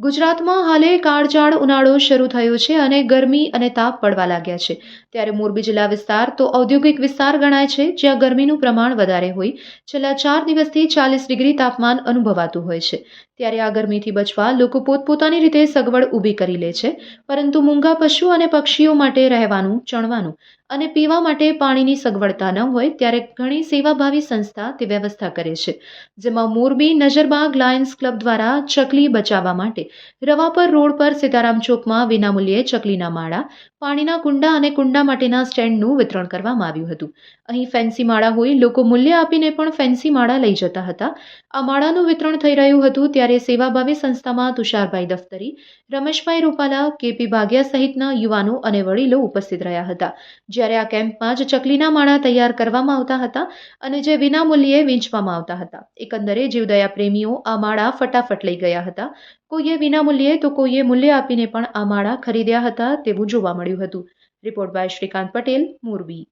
ગુજરાતમાં હાલે કાળજાળ ઉનાળો શરૂ થયો છે અને ગરમી અને તાપ પડવા લાગ્યા છે. ત્યારે મોરબી જિલ્લા વિસ્તાર તો ઔદ્યોગિક વિસ્તાર ગણાય છે, જ્યાં ગરમીનું પ્રમાણ વધારે હોય. છેલ્લા ચાર દિવસથી ચાલીસ ડિગ્રી તાપમાન અનુભવાતું હોય છે. ત્યારે આ ગરમીથી બચવા લોકો પોતપોતાની રીતે સગવડ ઊભી કરી લે છે, પરંતુ મૂંગા પશુ અને પક્ષીઓ માટે રહેવાનું, ચણવાનું અને પીવા માટે પાણીની સગવડતા ન હોય ત્યારે ઘણી સેવાભાવી સંસ્થા તે વ્યવસ્થા કરે છે, જેમાં મોરબી, નજરબાગ લાયન્સ ક્લબ દ્વારા ચકલી બચાવવા માટે રવાપર રોડ પર સીતારામ ચોકમાં વિનામૂલ્યે ચકલીના માળા, પાણીના કુંડા અને કુંડા માટેના સ્ટેન્ડનું વિતરણ કરવામાં આવ્યું હતું. અહીં ફેન્સી માળા હોય, લોકો મૂલ્ય આપીને પણ ફેન્સી માળા લઈ જતા હતા. આ માળાનું વિતરણ થઈ રહ્યું હતું ત્યારે સેવાભાવી સંસ્થામાં તુષારભાઈ દફતરી, રમેશભાઈ રૂપાલા, કેપી ભાગિયા સહિતના યુવાનો અને વડીલો ઉપસ્થિત રહ્યા હતા જ્યારે આ કેમ્પમાં જ ચકલીના માળા તૈયાર કરવામાં આવતા હતા અને જે વિનામૂલ્યે વેચવામાં આવતા હતા. એકંદરે જીવદયા પ્રેમીઓ આ માળા ફટાફટ લઈ ગયા હતા. કોઈએ વિનામૂલ્યે તો કોઈએ મૂલ્ય આપીને પણ આ માળા ખરીદ્યા હતા તેવું જોવા મળ્યું હતું. Report by Shrikant Patel, Morbi.